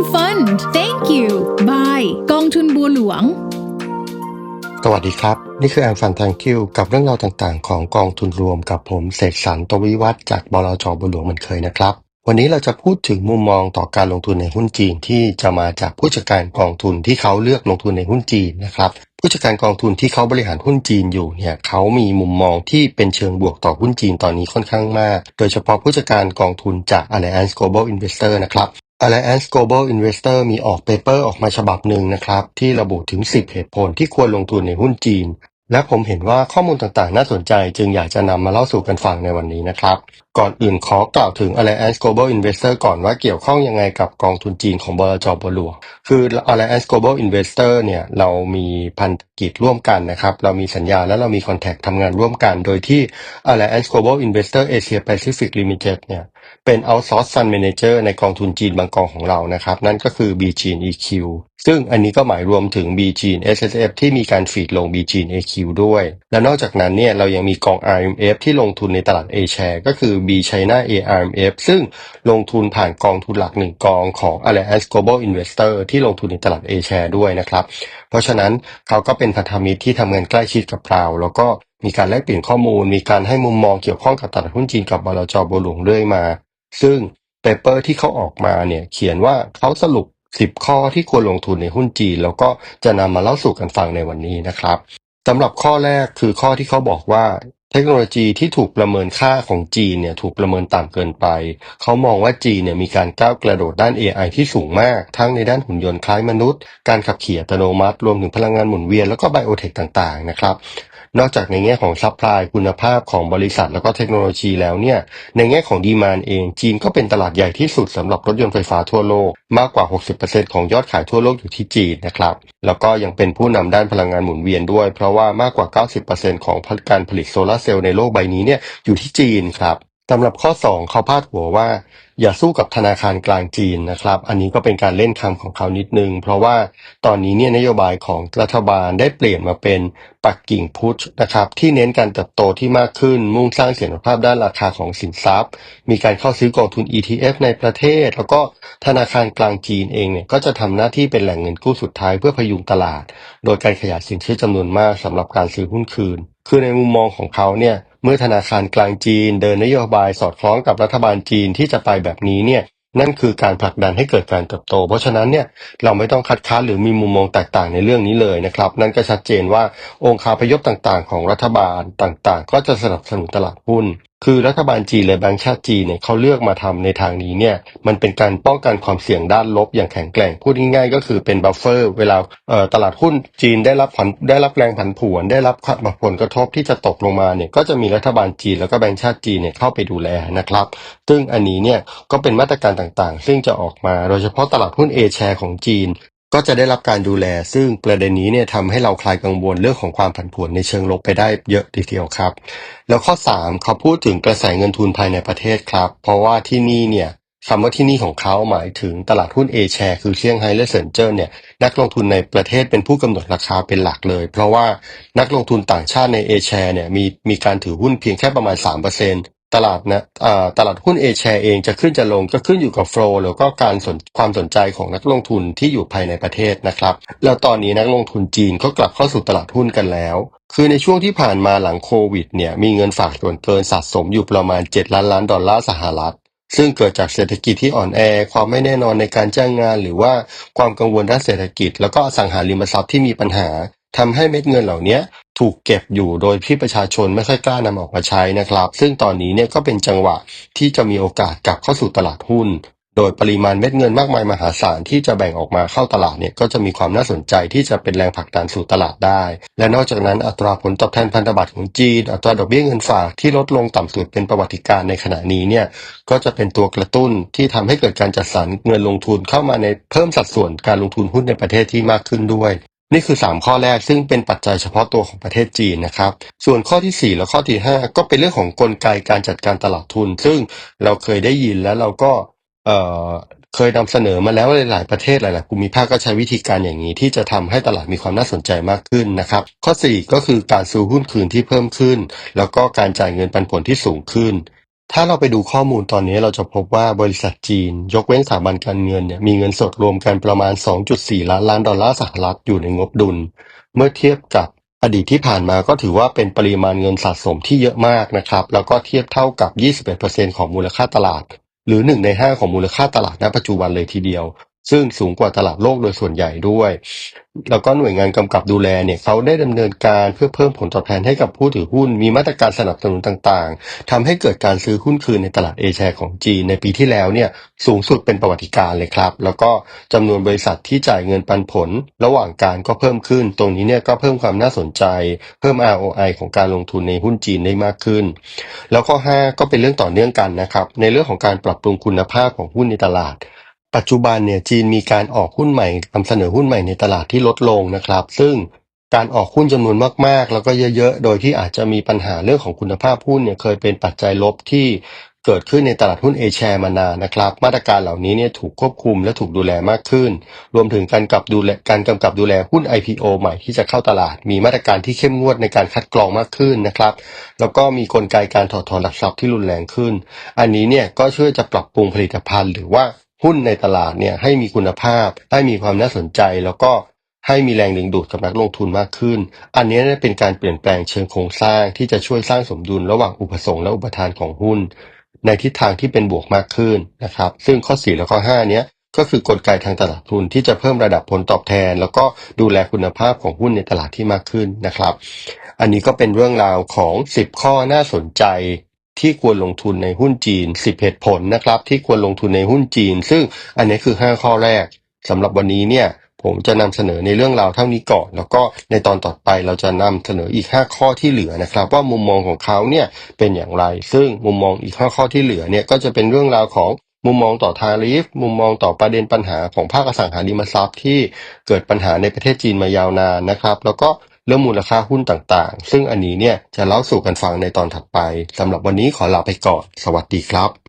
Sovereign Fund Thank you Bye กองทุนบัวหลวง สวัสดีครับ นี่คือแอมฟันทังคิวกับเรื่องราวต่างๆ ของกองทุนรวมกับผมเสกสรรตวิวัฒน์จากบลจบุหลวงเหมือนเคยนะครับ วันนี้เราจะพูดถึงมุมมองต่อการลงทุนในหุ้นจีนที่จะมาจากผู้จัดการกองทุนที่เขาเลือกลงทุนในหุ้นจีนนะครับผู้จัดการกองทุนที่เขาบริหารหุ้นจีนอยู่เนี่ยเขามีมุมมองที่เป็นเชิงบวกต่อหุ้นจีนตอนนี้ค่อนข้างมาก โดยเฉพาะผู้จัดการกองทุนจาก Alliance Global Investor นะครับ Alliance Global Investor มีออกเปเปอร์ออกมาฉบับหนึ่งนะครับ ที่ระบุถึง 10 เหตุผลที่ควรลงทุนในหุ้นจีน และผมเห็นว่าข้อมูลต่างๆ น่าสนใจจึงอยากจะนำมาเล่าสู่กันฟังในวันนี้นะครับ ก่อนอื่นขอกล่าวถึง Alliance Global Investor ก่อนว่าเกี่ยวข้องยังไงกับกองทุนจีนของบลจบัวหลวงคือ Alliance Global Investor เนี่ยเรามีพันธกิจร่วมกันนะครับ เรามีสัญญาและเรามีคอนแทคทำงานร่วมกัน โดยที่ Alliance Global Investor Asia Pacific Limited เนี่ยเป็น outsource fund manager ในกองทุนจีนบางกองของเรานะครับ นั่นก็คือ BGN EQ ซึ่งอันนี้ก็หมายรวมถึง BGN SSF ที่มีการฟีดลง BGN AQ ด้วย และนอกจากนั้นเนี่ยเรายังมีกอง RMF ที่ลงทุนในตลาด A share ก็คือ B China ARMF ซึ่งลงทุนผ่านกองทุนหลักหนึ่งกองของ Alliance Global Investor ที่ลงทุนในตลาด A share ด้วยนะครับ เพราะฉะนั้นเขาก็เป็นพันธมิตรที่ทำงานใกล้ชิดกับเราแล้วก็มีการแลกเปลี่ยนข้อมูล มีการให้มุมมองเกี่ยวข้องกับตลาดหุ้นจีนกับบลจบัวหลวงเรื่อยมา ซึ่งเปเปอร์ที่เขาออกมาเนี่ยเขียนว่าเขาสรุป 10ข้อที่ควรลงทุนในหุ้นจีน แล้วก็จะนำมาเล่าสู่กันฟังในวันนี้นะครับสำหรับข้อแรกคือข้อที่เขาบอกว่าเทคโนโลยีที่ถูกประเมินค่าของจีนเนี่ยถูกประเมินต่ำเกินไป เขามองว่าจีนเนี่ยมีการก้าวกระโดดด้าน AI ที่สูงมาก ทั้งในด้านหุ่นยนต์คล้ายมนุษย์ การขับขี่อัตโนมัติ รวมถึงพลังงานหมุนเวียนแล้วก็ไบโอเทคต่างๆนะครับ นอกจากในแง่ของซัพพลายคุณภาพของบริษัทแล้วก็เทคโนโลยีแล้วเนี่ย ในแง่ของดีมานเอง จีนก็เป็นตลาดใหญ่ที่สุดสำหรับรถยนต์ไฟฟ้าทั่วโลก มากกว่า 60%ของยอดขายทั่วโลกอยู่ที่จีนนะครับ แล้วก็ยังเป็นผู้นำด้านพลังงานหมุนเวียนด้วย เพราะว่ามากกว่า 90%ของการผลิตโซลาร์เซลล์ในโลกใบนี้เนี่ยอยู่ที่จีนครับสำหรับข้อ 2 เขาพาดหัวว่า อย่าสู้กับธนาคารกลางจีนนะครับ อันนี้ก็เป็นการเล่นคำของเขานิดนึง เพราะว่าตอนนี้เนี่ยนโยบายของรัฐบาลได้เปลี่ยนมาเป็นปักกิ่งพุชนะครับ ที่เน้นการเติบโตที่มากขึ้น มุ่งสร้างเสถียรภาพด้านราคาของสินทรัพย์ มีการเข้าซื้อกองทุน ETF ในประเทศ แล้วก็ธนาคารกลางจีนเองเนี่ยก็จะทำหน้าที่เป็นแหล่งเงินกู้สุดท้ายเพื่อพยุงตลาด โดยการขยายสินเชื่อจำนวนมากสำหรับการซื้อหุ้นคืน คือในมุมมองของเขาเนี่ย เมื่อธนาคารกลางจีนเดินนโยบายสอดคล้องกับรัฐบาลจีนที่จะไปแบบนี้เนี่ยนั่นคือการผลักดันให้เกิดการเติบโต เพราะฉะนั้นเนี่ยเราไม่ต้องคัดค้านหรือมีมุมมองแตกต่างในเรื่องนี้เลยนะครับ นั่นก็ชัดเจนว่าองค์คาพยพต่างๆ ของรัฐบาลต่างๆ ก็จะสนับสนุนตลาดหุ้น คือรัฐบาลจีนและแบงก์ชาติจีนเนี่ยเขาเลือกมาทำในทางนี้เนี่ยมันเป็นการป้องกันความเสี่ยงด้านลบอย่างแข็งแกร่งพูดง่ายๆก็คือเป็นบัฟเฟอร์เวลาตลาดหุ้นจีนได้รับผันได้รับแรงผันผวน ได้รับผลกระทบที่จะตกลงมาเนี่ยก็จะมีรัฐบาลจีนแล้วก็แบงก์ชาติจีนเนี่ยเข้าไปดูแลนะครับ ซึ่งอันนี้เนี่ยก็เป็นมาตรการต่างๆ ซึ่งจะออกมาโดยเฉพาะตลาดหุ้นเอแชร์ของจีน ก็จะได้รับการดูแล ซึ่งประเด็นนี้เนี่ยทำให้เราคลายกังวลเรื่องของความผันผวนในเชิงลบไปได้เยอะทีเดียวครับ แล้วข้อ 3 เขาพูดถึงกระแสเงินทุนภายในประเทศครับ เพราะว่าที่นี่เนี่ยคำว่าที่นี่ของเขาหมายถึงตลาดหุ้นเอแชร์คือเซี่ยงไฮ้และเซินเจิ้นเนี่ยนักลงทุนในประเทศเป็นผู้กำหนดราคาเป็นหลักเลย เพราะว่านักลงทุนต่างชาติในเอแชร์เนี่ยมีมีการถือหุ้นเพียงแค่ประมาณ 3% ตลาดนะตลาดหุ้นเอแชร์เองจะขึ้นจะลงก็ขึ้นอยู่กับโฟล์แล้วก็การสนความสนใจของนักลงทุนที่อยู่ภายในประเทศนะครับ แล้วตอนนี้นักลงทุนจีนก็กลับเข้าสู่ตลาดหุ้นกันแล้ว คือในช่วงที่ผ่านมาหลังโควิดเนี่ยมีเงินฝากส่วนเกินสะสมอยู่ประมาณ 7 ล้านล้านดอลลาร์สหรัฐ ซึ่งเกิดจากเศรษฐกิจที่อ่อนแอ ความไม่แน่นอนในการจ้างงาน หรือว่าความกังวลด้านเศรษฐกิจ แล้วก็อสังหาริมทรัพย์ที่มีปัญหาทำให้เม็ดเงินเหล่านี้ ถูกเก็บอยู่โดยที่ประชาชนไม่ค่อยกล้านำออกมาใช้นะครับ ซึ่งตอนนี้เนี่ยก็เป็นจังหวะที่จะมีโอกาสกลับเข้าสู่ตลาดหุ้น โดยปริมาณเม็ดเงินมากมายมหาศาลที่จะแบ่งออกมาเข้าตลาดเนี่ยก็จะมีความน่าสนใจที่จะเป็นแรงผลักดันสู่ตลาดได้ และนอกจากนั้นอัตราผลตอบแทนพันธบัตรของจีน อัตราดอกเบี้ยเงินฝากที่ลดลงต่ำสุดเป็นประวัติการณ์ในขณะนี้เนี่ยก็จะเป็นตัวกระตุ้นที่ทำให้เกิดการจัดสรรเงินลงทุนเข้ามาในเพิ่มสัดส่วนการลงทุนหุ้นในประเทศที่มากขึ้นด้วย นี่คือ 3 ข้อแรกซึ่งเป็นปัจจัยเฉพาะตัวของประเทศจีนนะครับ ส่วนข้อทีสี่ 4 และข้อที่ 5 ก็เป็นเรื่องของกลไกการจัดการตลาดทุน ซึ่งเราเคยได้ยินแล้วเราก็เเคยนำเสนอมาแล้วหลาย ๆ ประเทศหลาย ๆ ภูมิภาคก็ใช้วิธีการอย่างนี้ ที่จะทำให้ตลาดมีความน่าสนใจมากขึ้นนะครับ ข้อ 4 ก็คือการซื้อหุ้นคืนที่เพิ่มขึ้น แล้วก็การจ่ายเงินปันผลที่สูงขึ้น ถ้าเราไปดูข้อมูลตอนนี้เราจะพบว่าบริษัทจีน ยกเว้นสถาบันการเงินเนี่ยมีเงินสดรวมกันประมาณ 2.4 ล้านล้านดอลลาร์สหรัฐอยู่ในงบดุล เมื่อเทียบกับอดีตที่ผ่านมาก็ถือว่าเป็นปริมาณเงินสะสมที่เยอะมากนะครับ แล้วก็เทียบเท่ากับ 21%ของมูลค่าตลาด หรือ 1 ใน 5 ของมูลค่าตลาดณปัจจุบันเลยทีเดียว ซึ่งสูงกว่าตลาดโลกโดยส่วนใหญ่ด้วย แล้วก็หน่วยงานกำกับดูแลเนี่ยเขาได้ดำเนินการเพื่อเพิ่มผลตอบแทนให้กับผู้ถือหุ้น มีมาตรการสนับสนุนต่างๆทำให้เกิดการซื้อหุ้นคืนในตลาดเอแชร์ของจีนในปีที่แล้วเนี่ยสูงสุดเป็นประวัติการเลยครับ แล้วก็จำนวนบริษัทที่จ่ายเงินปันผล ระหว่างการก็เพิ่มขึ้น ตรงนี้เนี่ยก็เพิ่มความน่าสนใจ เพิ่ม ROI ของการลงทุนในหุ้นจีนได้มากขึ้น แล้วข้อ 5 ก็เป็นเรื่องต่อเนื่องกันนะครับในเรื่องของการปรับปรุงคุณภาพของหุ้นในตลาด ปัจจุบันเนี่ยจีนมีการออกหุ้นใหม่นำเสนอหุ้นใหม่ในตลาดที่ลดลงนะครับ ซึ่งการออกหุ้นจำนวนมากๆ แล้วก็เยอะๆ โดยที่อาจจะมีปัญหาเรื่องของคุณภาพหุ้นเนี่ยเคยเป็นปัจจัยลบที่เกิดขึ้นในตลาดหุ้นเอแชร์มานานนะครับ มาตรการเหล่านี้เนี่ยถูกควบคุมและถูกดูแลมากขึ้น รวมถึงการกับดูแลการกำกับดูแลหุ้น IPO ใหม่ที่จะเข้าตลาด มีมาตรการที่เข้มงวดในการคัดกรองมากขึ้นนะครับ แล้วก็มีกลไกการถอดถอนหลักทรัพย์ที่รุนแรงขึ้น อันนี้เนี่ยก็ช่วยจะปรับปรุงผลิตภัณฑ์หรือว่า หุ้นในตลาดเนี่ยให้มีคุณภาพ ให้มีความน่าสนใจแล้วก็ให้มีแรงดึงดูดกับนักลงทุนมากขึ้น อันนี้เนี่ยเป็นการเปลี่ยนแปลงเชิงโครงสร้างที่จะช่วยสร้างสมดุลระหว่างอุปสงค์และอุปทานของหุ้น ในทิศทางที่เป็นบวกมากขึ้นนะครับ ซึ่งข้อ 4 และข้อ 5 เนี้ยก็คือกลไกทางตลาดทุนที่จะเพิ่มระดับผลตอบแทน แล้วก็ดูแลคุณภาพของหุ้นในตลาดที่มากขึ้นนะครับ อันนี้ก็เป็นเรื่องราวของ 10 ข้อน่าสนใจ ที่ควรลงทุนในหุ้นจีน 10 เหตุผลนะครับ ที่ควรลงทุนในหุ้นจีน ซึ่งอันนี้คือ 5 ข้อแรกสำหรับวันนี้เนี่ยผมจะนำเสนอในเรื่องราวเท่านี้ก่อน แล้วก็ในตอนต่อไปเราจะนำเสนออีก 5 ข้อที่เหลือนะครับ ว่ามุมมองของเขาเนี่ยเป็นอย่างไร ซึ่งมุมมองอีก 5 ข้อที่เหลือเนี่ยก็จะเป็นเรื่องราวของมุมมองต่อทาริฟ มุมมองต่อประเด็นปัญหาของภาคอสังหาริมทรัพย์ที่เกิดปัญหาในประเทศจีนมายาวนานนะครับ แล้วก็ เรื่องมูลค่าหุ้นต่าง ๆ ซึ่งอันนี้เนี่ยจะเล่าสู่กันฟังในตอนถัดไป สำหรับวันนี้ขอลาไปก่อน สวัสดีครับ